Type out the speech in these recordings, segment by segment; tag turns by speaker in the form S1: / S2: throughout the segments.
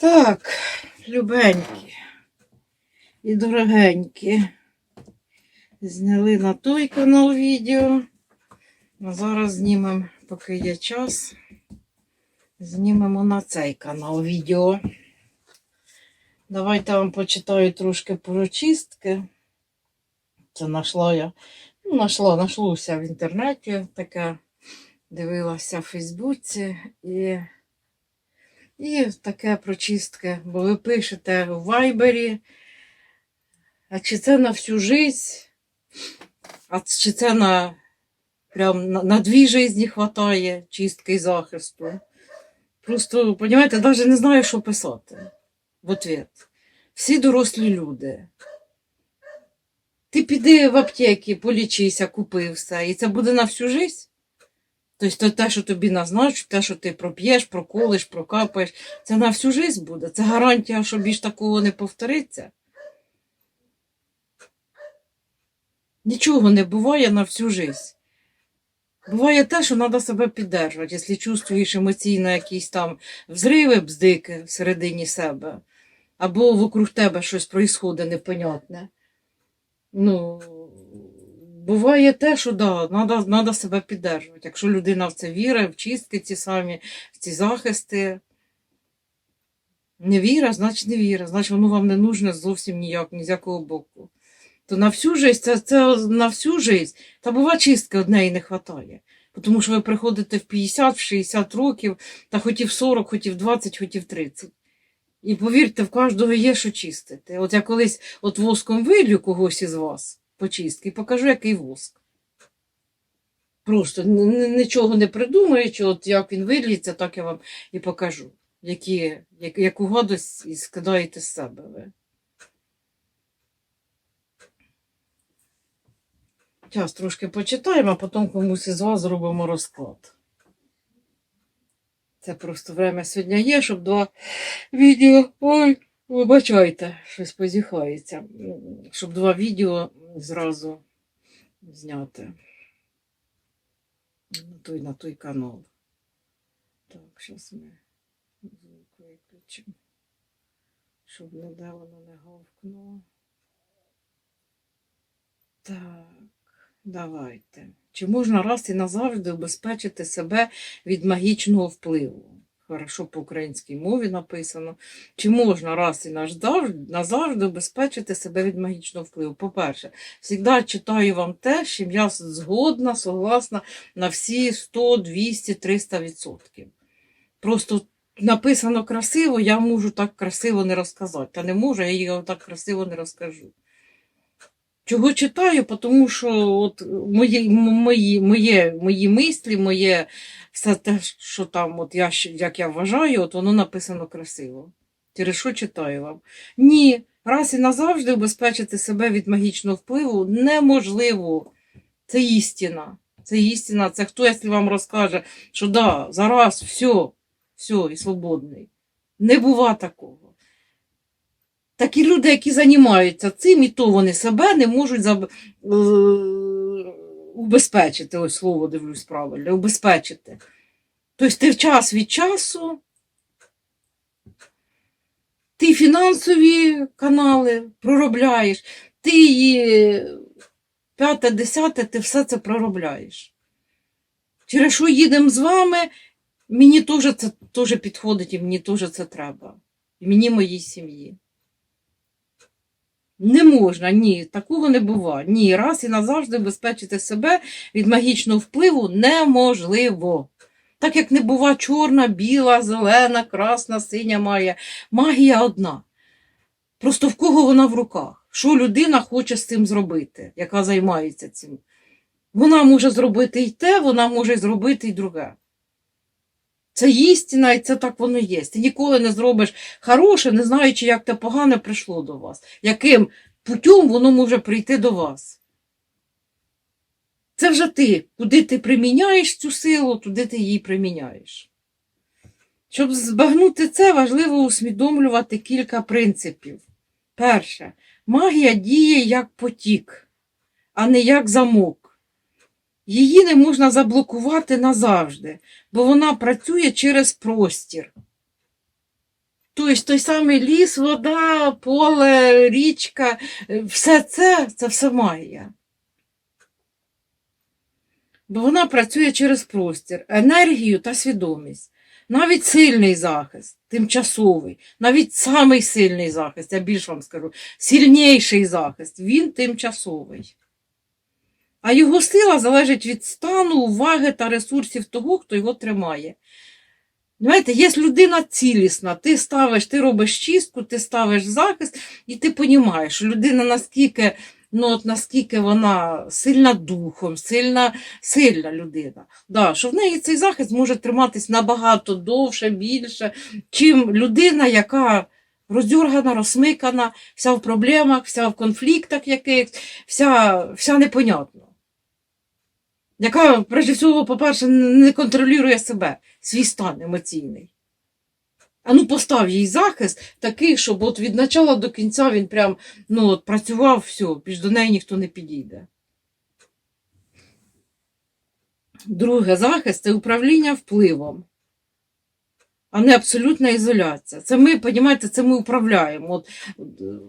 S1: Так, любенькі і дорогенькі. Зняли на той канал відео. А зараз знімемо, поки є час. Знімемо на цей канал відео. Давайте вам почитаю трошки про чистки. Це знайшла я. Ну, знайшла, знайшлося в інтернеті таке. Дивилася в Фейсбуці і і таке прочистки, бо ви пишете в Вайбері, а чи це на всю жизнь, а чи це на, прям, на, на дві житті хватає чистки і захисту. Просто, розумієте, навіть не знаю, що писати в ответ. Всі дорослі люди. Ти піди в аптеки, полічися, купи все, і це буде на всю жизнь. Тобто те, що тобі назначать, те, що ти проп'єш, проколиш, прокапаєш, це на всю жизнь буде. Це гарантія, що більш такого не повториться. Нічого не буває на всю жизнь. Буває те, що треба себе піддержувати, якщо чувствуєш емоційно якісь там взриви, бздики всередині себе, або вокруг тебе щось происходить непонятне. Ну, буває те, що да, треба надо себе піддержувати. Якщо людина в це вірить, в чистки ці самі, в ці захисти. Не віра, значить не віра, значить воно вам не нужне зовсім ніяк, ні з якого боку. То на всю жизнь, це, це на всю жизнь, та бува чистки однеї не вистачає. Тому що ви приходите в 50, в 60 років, та хотів 40, хотів 20, хотів 30. І повірте, в кожного є що чистити. От я колись от воском вилью когось із вас почистки покажу, який воск. Просто нічого не придумуючи, от як він виліється, так я вам і покажу, які, як, яку гадость і скидаєте з себе ви. Час трошки почитаємо, а потім комусь із вас зробимо розклад. Це просто время сьогодні є, щоб два відео. Ой, вибачайте, щось позіхається. Щоб два відео зразу зняти. На той, на той канал. Так, зараз ми звук виключимо. Щоб ніде воно не гавкнуло. Так, давайте. Чи можна раз і назавжди обезпечити себе від магічного впливу? Хорошо по українській мові написано. Чи можна раз і назавжди, обезпечити себе від магічного впливу? По-перше, завжди читаю вам те, з чим я згодна, согласна на всі 100, 200, 300 відсотків. Просто написано красиво, я можу так красиво не розказати. Та не можу, я її так красиво не розкажу. Чого читаю? Тому що от мої, мої, моє, мої мислі, моє все те, що там, от я, як я вважаю, от воно написано красиво. Через що читаю вам? Ні, раз і назавжди обезпечити себе від магічного впливу неможливо. Це істина. Це істина. Це хто, якщо вам розкаже, що да, зараз все, все, і свободний. Не бува такого. Такі люди, які займаються цим, і то вони себе не можуть заб... е, убезпечити. Ось слово дивлюсь правильно, убезпечити. Тобто ти час від часу, ти фінансові канали проробляєш, ти її п'яте, десяте, ти все це проробляєш. Через що їдемо з вами, мені теж це теж підходить і мені теж це треба. І мені, моїй сім'ї. Не можна, ні, такого не буває. Ні, раз і назавжди обезпечити себе від магічного впливу неможливо. Так як не бува чорна, біла, зелена, красна, синя магія. Магія одна. Просто в кого вона в руках? Що людина хоче з цим зробити, яка займається цим? Вона може зробити і те, вона може зробити і друге. Це істина, і це так воно є. Ти ніколи не зробиш хороше, не знаючи, як те погане прийшло до вас, яким путем воно може прийти до вас. Це вже ти, куди ти приміняєш цю силу, туди ти її приміняєш. Щоб збагнути це, важливо усвідомлювати кілька принципів. Перше, магія діє як потік, а не як замок. Її не можна заблокувати назавжди, бо вона працює через простір. Тобто той самий ліс, вода, поле, річка, все це, це все магія. Бо вона працює через простір, енергію та свідомість. Навіть сильний захист, тимчасовий, навіть самий сильний захист, я більш вам скажу, сильніший захист, він тимчасовий. А його сила залежить від стану, уваги та ресурсів того, хто його тримає. Знаєте, є людина цілісна, ти ставиш, ти робиш чистку, ти ставиш захист, і ти розумієш, що людина наскільки, ну, от наскільки вона сильна духом, сильна, сильна людина. Да, що в неї цей захист може триматись набагато довше, більше, чим людина, яка роздьоргана, розсмикана, вся в проблемах, вся в конфліктах якихось, вся, вся непонятно. Яка, прежде всього, по-перше, не контролює себе, свій стан емоційний. А ну постав їй захист такий, щоб от від начала до кінця він прям ну, от працював, все, до неї ніхто не підійде. Друге захист це управління впливом, а не абсолютна ізоляція. Це ми, розумієте, це ми управляємо. От, от,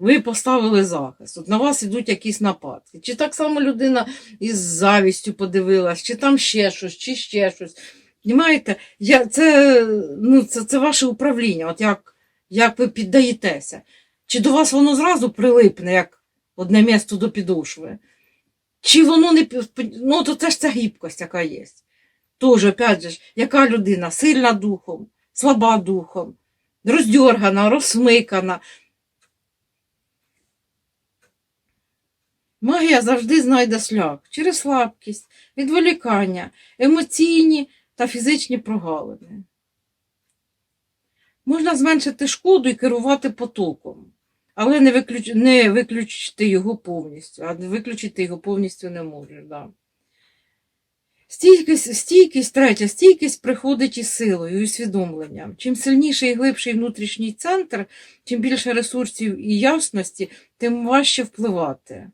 S1: ви поставили захист, от на вас йдуть якісь нападки. Чи так само людина із завістю подивилась, чи там ще щось, чи ще щось. Понимаєте? Я, це, ну, це, це ваше управління, от як, як ви піддаєтеся. Чи до вас воно зразу прилипне, як одне місто до підошви? Чи воно не ну, то це ж ця гібкость, яка є. Тож, опять же, яка людина сильна духом, слаба духом, роздьоргана, розсмикана. Магія завжди знайде шлях через слабкість, відволікання, емоційні та фізичні прогалини. Можна зменшити шкоду і керувати потоком, але не, виключ... не виключити його повністю, а виключити його повністю не можеш. Да. Стійкість, стійкість, третя, стійкість приходить із силою, і усвідомленням. Чим сильніший і глибший внутрішній центр, чим більше ресурсів і ясності, тим важче впливати.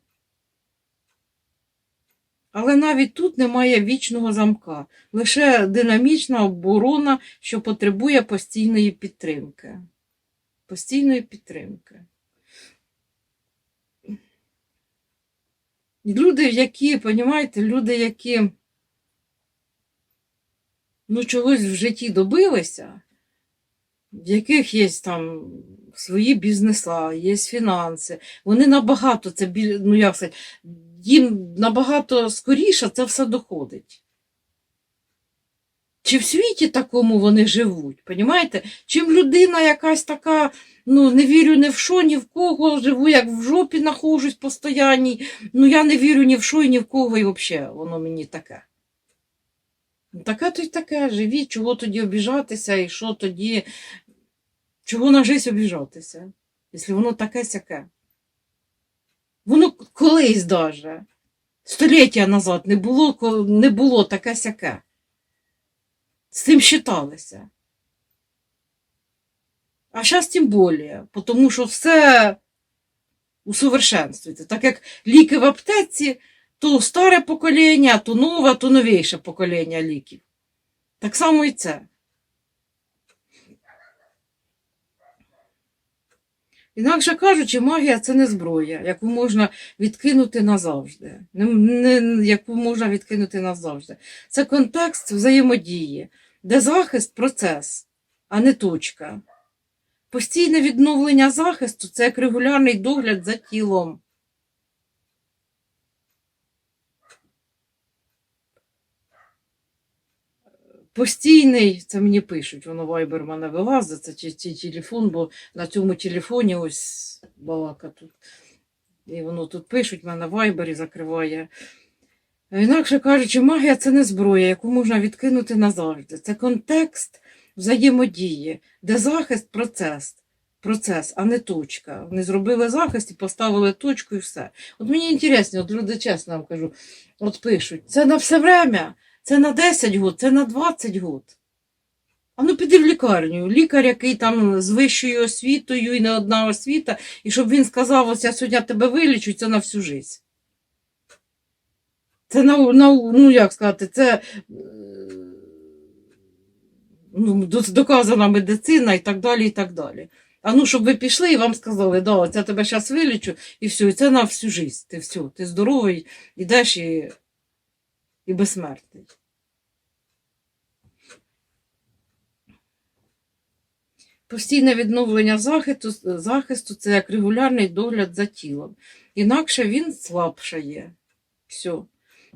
S1: Але навіть тут немає вічного замка, лише динамічна оборона, що потребує постійної підтримки. Постійної підтримки. Люди, які, понімаєте, люди, які ну, чогось в житті добилися, в яких є там свої бізнеса, є фінанси, вони набагато це ну як сказати, їм набагато скоріше це все доходить. Чи в світі такому вони живуть, понімаєте? Чим людина якась така, ну не вірю ні в що, ні в кого, живу, як в жопі нахожусь постоянній, ну я не вірю ні в що ні в кого, і взагалі воно мені таке. Таке то й таке, живіть, чого тоді обіжатися, і що тоді, чого на життя обіжатися, якщо воно таке сяке. Воно колись даже, століття назад не було, не було таке сяке. З цим считалися. А зараз тим більше, тому що все усовершенствується. Так як ліки в аптеці, то старе покоління, то нове, то новіше покоління ліків. Так само і це. Інакше кажучи, магія це не зброя, яку можна відкинути назавжди. Не, не, яку можна відкинути назавжди. Це контекст взаємодії, де захист процес, а не точка. Постійне відновлення захисту це як регулярний догляд за тілом. Постійний, це мені пишуть, воно вайбер мене вилазить, це чи, чи телефон, бо на цьому телефоні ось балака тут. І воно тут пишуть, мене вайбері закриває. Інакше кажучи, магія це не зброя, яку можна відкинути назавжди. Це контекст взаємодії, де захист процес, процес, а не точка. Вони зробили захист і поставили точку і все. От мені інтересно, от люди чесно вам кажу, от пишуть, це на все время, це на 10 год, це на 20 год. А ну піди в лікарню. Лікар, який там з вищою освітою і не одна освіта, і щоб він сказав, ось я сьогодні тебе вилічу, це на всю життя. Це на, на ну як сказати, це е, ну, доказана медицина і так далі, і так далі. А ну, щоб ви пішли і вам сказали, да, це тебе зараз вилічу, і все, і це на всю життя. Ти все, ти здоровий, ідеш і, і безсмертний. Постійне відновлення захисту, захисту це як регулярний догляд за тілом. Інакше він слабшає. Все.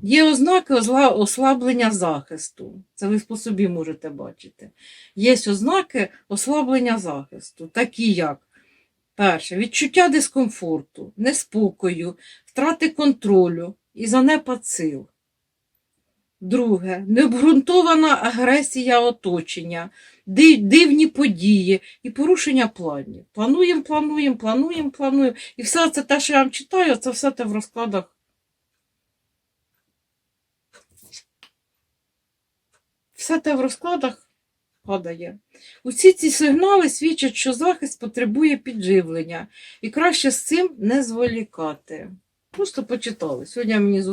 S1: Є ознаки ослаблення захисту. Це ви по собі можете бачити. Є ознаки ослаблення захисту, такі як перше, відчуття дискомфорту, неспокою, втрати контролю і занепад сил. Друге, необґрунтована агресія оточення, дивні події і порушення планів. Плануємо, плануємо, плануємо, плануємо. І все це те, що я вам читаю, це все те в розкладах. Все те в розкладах падає. Усі ці сигнали свідчать, що захист потребує підживлення, і краще з цим не зволікати. Просто почитали. Сьогодні мені з,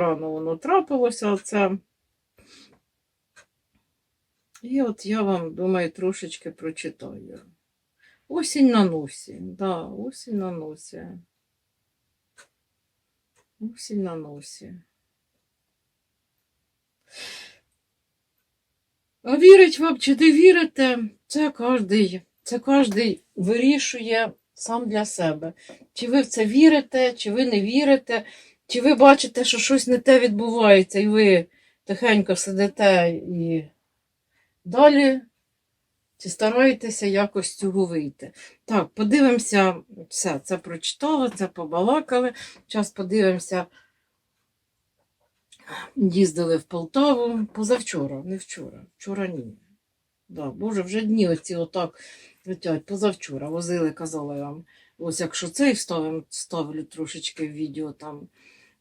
S1: рано воно трапилося. Оце. І от я вам, думаю, трошечки прочитаю. Осінь на носі. Да, осінь на носі. Осінь на носі. А вірить вам чи не вірите, це кожний, це кожний вирішує сам для себе. Чи ви в це вірите, чи ви не вірите, чи ви бачите, що щось не те відбувається, і ви тихенько сидите і далі, чи стараєтеся якось цього вийти. Так, подивимося, все, це прочитала, це побалакали. Зараз подивимося. Їздили в Полтаву позавчора, не вчора. Вчора ні. Да, Боже, вже дні оці отак. Позавчора возили, казала вам. Ось якщо цей вставимо, ставлю трошечки в відео там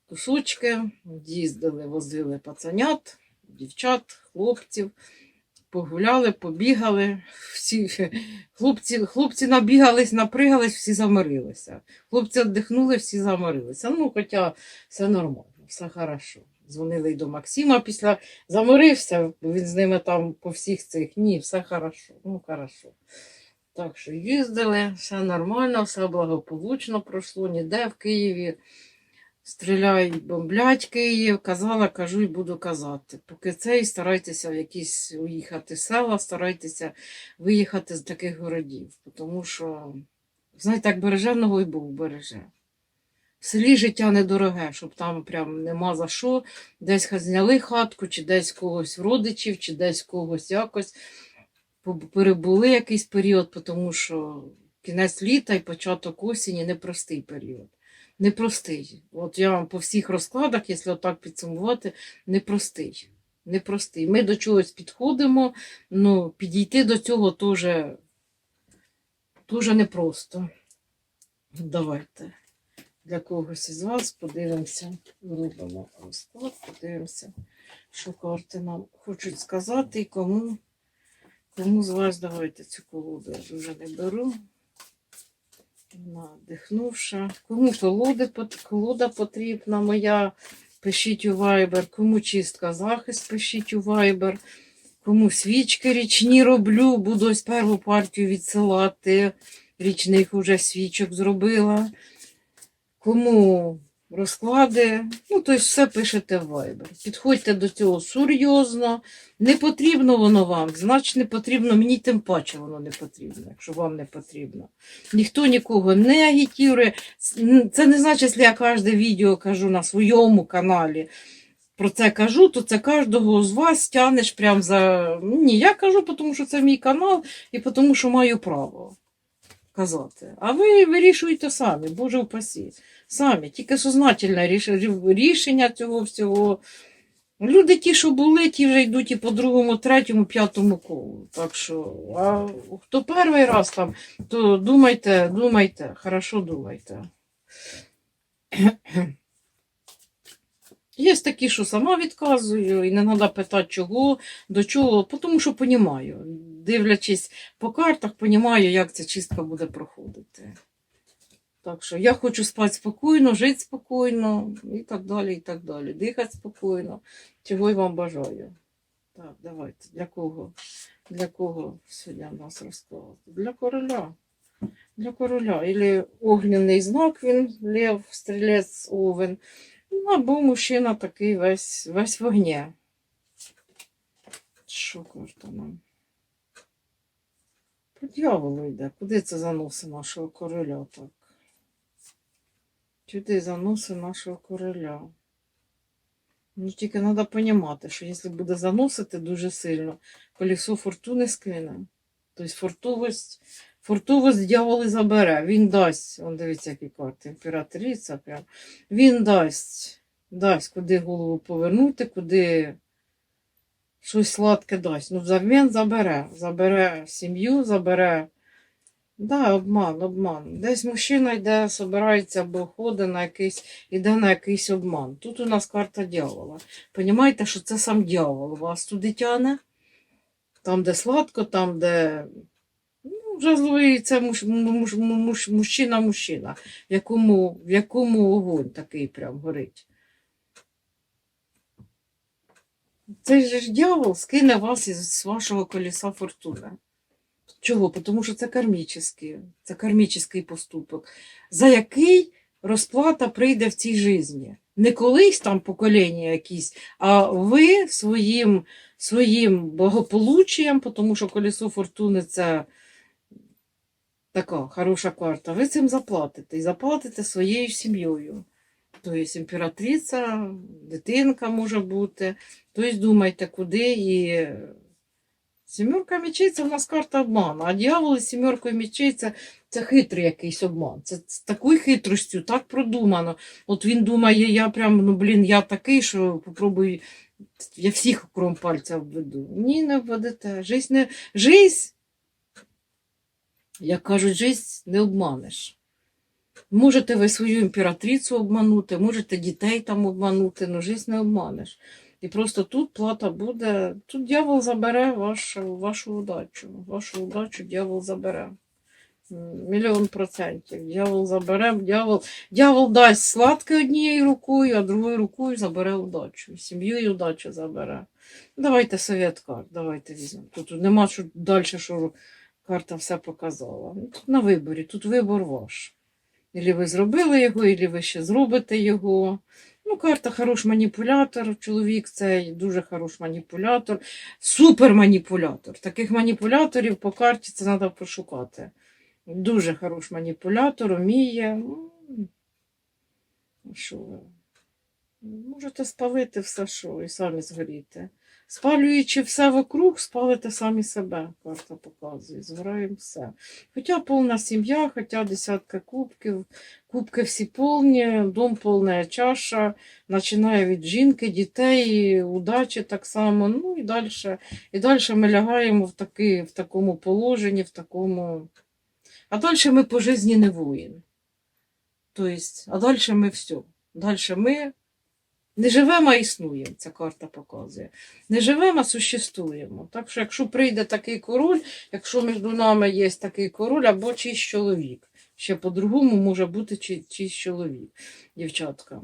S1: кусочки. Їздили, возили пацанят, дівчат, хлопців. Погуляли, побігали. Всі, хлопці, хлопці набігались, напригались, всі замирилися. Хлопці віддихнули, всі замирилися. Ну, хоча все нормально, все хорошо. Дзвонили й до Максима після замирився, він з ними там по всіх цих. Ні, все хорошо. Ну, хорошо. Так що їздили, все нормально, все благополучно пройшло, ніде в Києві. Стріляють, бомблять Київ, казала, кажу і буду казати. Поки цей старайтеся в якісь уїхати села, старайтеся виїхати з таких городів. Тому що, знаєте, як береженого і Бог береже. В селі життя недороге, щоб там прям нема за що. Десь зняли хатку, чи десь когось родичів, чи десь когось якось. Перебули якийсь період, тому що кінець літа і початок осені непростий період. Непростий. От я вам по всіх розкладах, якщо так підсумувати, непростий. Непростий. Ми до чогось підходимо, ну підійти до цього теж, теж непросто. Давайте для когось із вас подивимося, зробимо розклад, подивимося, що карти нам хочуть сказати і кому, кому з вас давайте цю колоду я вже не беру. Надихнувши. Кому колоди, колода потрібна моя, пишіть у Viber. Кому чистка захист, пишіть у Viber. Кому свічки річні роблю, буду ось першу партію відсилати. Річних уже свічок зробила. Кому розклади, ну, тобто все пишете в Viber. Підходьте до цього серйозно. Не потрібно воно вам, значить не потрібно, мені тим паче воно не потрібно, якщо вам не потрібно. Ніхто нікого не агітує. Це не значить, якщо я кожне відео кажу на своєму каналі. Про це кажу, то це кожного з вас тянеш прям за. Ні, я кажу, тому що це мій канал і тому, що маю право казати. А ви вирішуєте самі, Боже упасі. Самі, тільки сознательне рішення цього всього. Люди ті, що були, ті вже йдуть і по другому, третьому, п'ятому колу. Так що, а хто перший раз там, то думайте, думайте, хорошо думайте. Є такі, що сама відказую, і не треба питати, чого, до чого, тому що понімаю. Дивлячись по картах, понімаю, як ця чистка буде проходити. Так що я хочу спати спокійно, жити спокійно і так далі, і так далі. Дихати спокійно. Чого й вам бажаю. Так, давайте. Для кого? Для кого сьогодні в нас розклад? Для короля. Для короля. Ілі огняний знак він, лев, стрілець, овен. Ну, або мужчина такий весь, весь в огні. Що карта нам? По дьяволу йде. Куди це заносить нашого короля так? Сюди заносить нашого короля. Ну, тільки треба розуміти, що якщо буде заносити дуже сильно, колесо фортуни скине. Тобто фортовість, фортовість дьявол і забере. Він дасть, он дивіться, які карти, імператриця прям. Він дасть, дасть, куди голову повернути, куди щось сладке дасть. Ну, взамін забере. Забере сім'ю, забере. Да, обман, обман. Десь мужчина йде, собирається або ходить на якийсь, іде на якийсь обман. Тут у нас карта дьявола. Понімаєте, що це сам дьявол вас туди тяне. Там, де сладко, там, де. Ну, вже злий це муж, муж, муж, мужчина-мужчина, в якому, в якому огонь такий прям горить. Цей же дьявол скине вас із вашого коліса фортуни. Чого? Тому що це кармічний, це кармічний поступок, за який розплата прийде в цій житті. Не колись там покоління якісь, а ви своїм, своїм благополуччям, тому що колесо фортуни це така хороша карта, ви цим заплатите і заплатите своєю сім'єю. Тобто імператриця, дитинка може бути. Тобто думайте, куди і Сімерка мечей це в нас карта обману, а дьявол із сімеркою мечей це, це хитрий якийсь обман. Це з такою хитростю, так продумано. От він думає, я прям, ну блін, я такий, що попробую, я всіх окром пальця введу. Ні, не введете. Жизнь не. Жизнь, як кажуть, жизнь не обманеш. Можете ви свою імператрицю обманути, можете дітей там обманути, але жизнь не обманеш. І просто тут плата буде. Тут дьявол забере вашу, вашу удачу. Вашу удачу дьявол забере. Мільйон процентів. Дьявол забере, дьявол, дьявол дасть сладке однією рукою, а другою рукою забере удачу. Сім'ю і удачу забере. Давайте совет карт, давайте візьмемо. Тут нема що далі, що карта все показала. Ну, Тут на виборі, тут вибор ваш. Ілі ви зробили його, ілі ви ще зробите його. Ну, карта хорош маніпулятор. Чоловік цей дуже хорош маніпулятор, суперманіпулятор. Таких маніпуляторів по карті це треба пошукати. Дуже хорош маніпулятор, вміє. Ну, Що ви? Можете спалити все, що, і самі згоріти. Спалюючи все вокруг, спалите самі себе, карта показує. Згораємо все. Хоча повна сім'я, хоча десятка кубків, кубки всі повні, дом повна чаша, починає від жінки, дітей, удачі так само. Ну і далі. І далі ми лягаємо в, таки, в такому положенні, в такому. А далі ми по житті не воїн. Тобто, а далі ми все. Далі ми не живемо, а існуємо, ця карта показує. Не живемо, а существуємо. Так що, якщо прийде такий король, якщо між нами є такий король або чийсь чоловік, ще по-другому може бути чи- чийсь чоловік, дівчатка.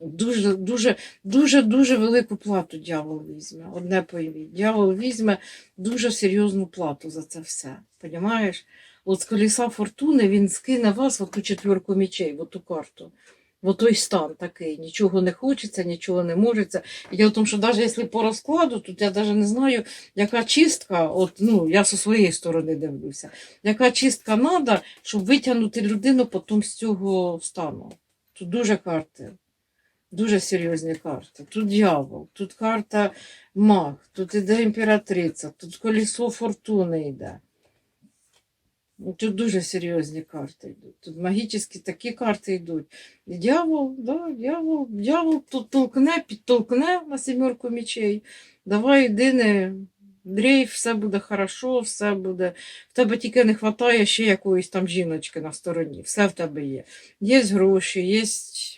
S1: Дуже, дуже, дуже, дуже велику плату дьявол візьме. Одне пойміть. Дьявол візьме дуже серйозну плату за це все. Понімаєш? От з коліса фортуни він скине вас в ту четвірку мічей, в ту карту. В той стан такий. Нічого не хочеться, нічого не можеться. І я в тому, що навіть якщо по розкладу, тут я навіть не знаю, яка чистка, от, ну, я зі своєї сторони дивлюся, яка чистка треба, щоб витягнути людину потім з цього стану. Тут дуже карти. Дуже серйозні карти. Тут дьявол, тут карта маг, тут іде імператриця, тут колесо фортуни йде. Тут дуже серйозні карти йдуть. Тут магічні такі карти йдуть. Дьявол, да, дьявол, дьявол тут толкне, підтолкне на сімерку мічей. Давай йди не дрейф, все буде хорошо, все буде. В тебе тільки не вистачає ще якоїсь там жіночки на стороні. Все в тебе є. Є гроші, є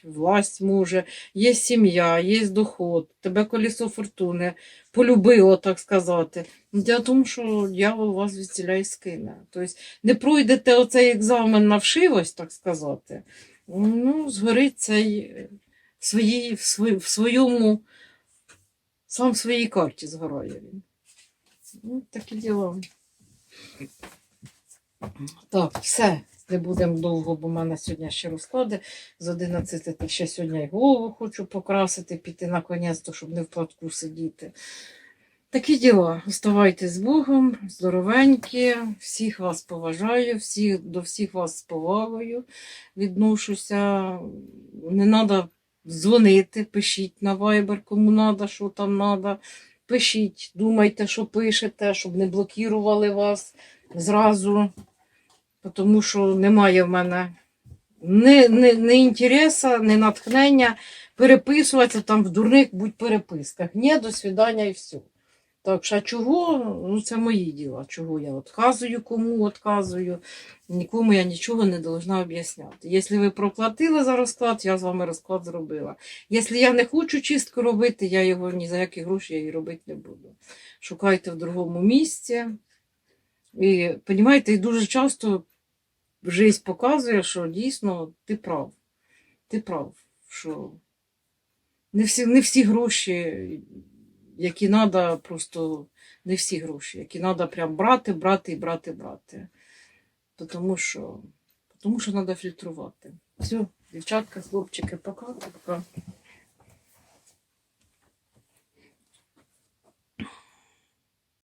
S1: власть може, є сім'я, є доход, тебе колесо фортуни полюбило, так сказати. Діло в тому, що дьявол вас відціляє скине. Тобто не пройдете оцей екзамен на вшивость, так сказати, ну, згорить цей е, в, своїй, в, свої- в своєму, сам в своїй карті згорає він. Ну, такі діла. Так, все. Не будемо довго, бо в мене сьогодні ще розклади з 11, та ще сьогодні і голову хочу покрасити, піти наконець, щоб не в платку сидіти. Такі діла. Оставайтесь з Богом, здоровенькі, всіх вас поважаю, всіх, до всіх вас з повагою відношуся. Не треба дзвонити, пишіть на Viber, кому треба, що там треба. Пишіть, думайте, що пишете, щоб не блокували вас зразу. Тому що немає в мене ні, ні, ні інтересу, ні натхнення переписуватися там в дурних будь переписках. Ні, до свидання і все. Так що а чого? Ну, це мої діла. Чого я відказую, кому відказую. Нікому я нічого не должна об'ясняти. Якщо ви проплатили за розклад, я з вами розклад зробила. Якщо я не хочу чистку робити, я його ні за які гроші я її робити не буду. Шукайте в другому місці. І розумієте, і дуже часто життя показує, що дійсно ти прав. Ти прав, що не всі, не всі гроші, які треба, просто не всі гроші, які треба прям брати, брати і брати, брати. Тому що, тому що треба фільтрувати. Все, дівчатка, хлопчики, пока, пока.